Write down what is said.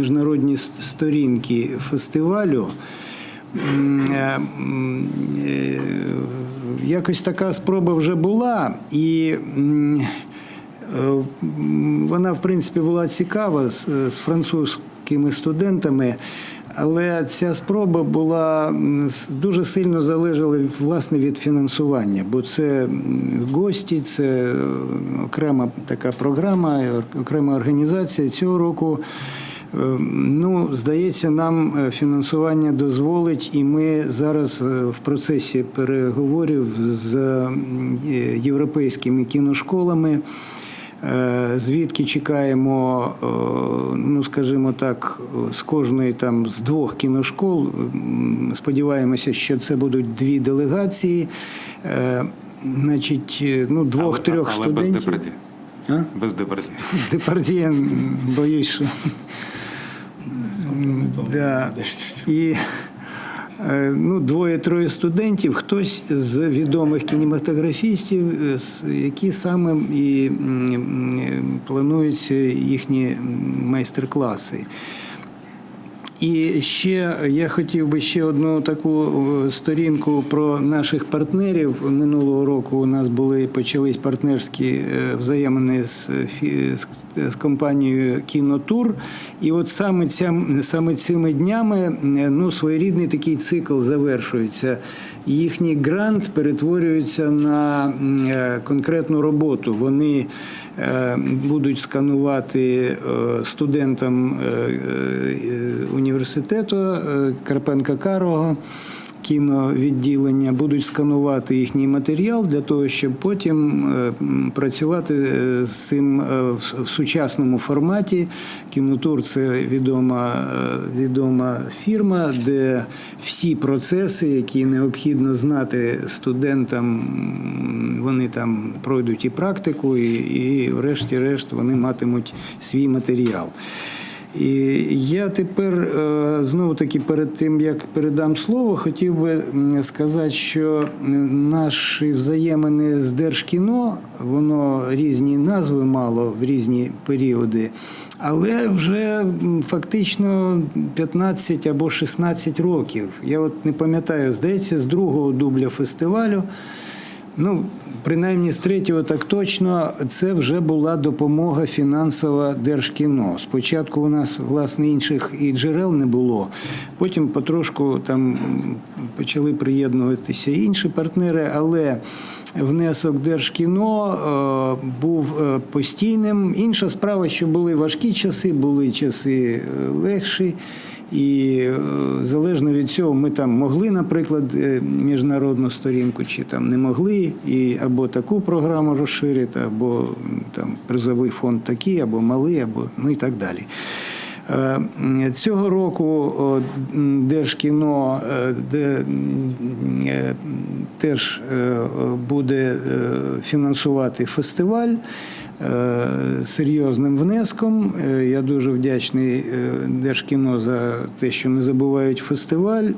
міжнародні сторінки фестивалю. Е, е, Якось така спроба вже була, і е, вона, в принципі, була цікава з, французькими студентами. Але ця спроба була дуже сильно залежала власне від фінансування, бо це гості, це окрема така програма, окрема організація цього року. Е, Ну, здається, нам е, фінансування дозволить, і ми зараз е, в процесі переговорів з е, європейськими кіношколами. Звідки чекаємо, ну скажімо так, з кожної там з двох кіношкол. Сподіваємося, що це будуть дві делегації. Значить, ну, двох-трьох без студентів. депреті. А? Без. Депардіє, боюсь, що. Да. І е, ну, двоє-троє студентів, хтось з відомих кінематографістів, е, які саме і плануються їхні майстер-класи. І ще я хотів би ще одну таку е, сторінку про наших партнерів. Минулого року у нас були почались партнерські е, взаємини з, фі- з, з компанією Кінотур. І от саме ця саме цими днями е, ну своєрідний такий цикл завершується. Їхній грант перетворюється на е, конкретну роботу. Вони е, будуть сканувати е, студентам е, е, університету е, Карпенка Карого кіновідділення, будуть сканувати їхній матеріал для того, щоб потім е, працювати е, з цим в- сучасному форматі. Кінотур це відома, відома фірма, де всі процеси, які необхідно знати студентам, вони там пройдуть і практику, і, і врешті-решт вони матимуть свій матеріал. І я тепер е, знову таки перед тим як передам слово, хотів би сказати, що наші взаємини з Держкіно, воно різні назви мало в різні періоди, але вже фактично 15 або 16 років. Я от не пам'ятаю, здається, з другого дубля фестивалю. Ну, принаймні з третього, так точно, це вже була допомога фінансова Держкіно. Спочатку у нас власне інших і джерел не було. Потім потрошку там почали приєднуватися інші партнери, але внесок Держкіно е, був е, постійним. Інша справа, що були важкі часи, були часи е, легші. І е, залежно від цього, ми там могли, наприклад, е, міжнародну сторінку, чи там не могли, і або таку програму розширити, або там призовий фонд такий, або малий, або ну і так далі. Е, Цього року Держкіно е, е, теж буде фінансувати фестиваль серйозним внеском. Я дуже вдячний Держкіно за те, що не забувають фестиваль.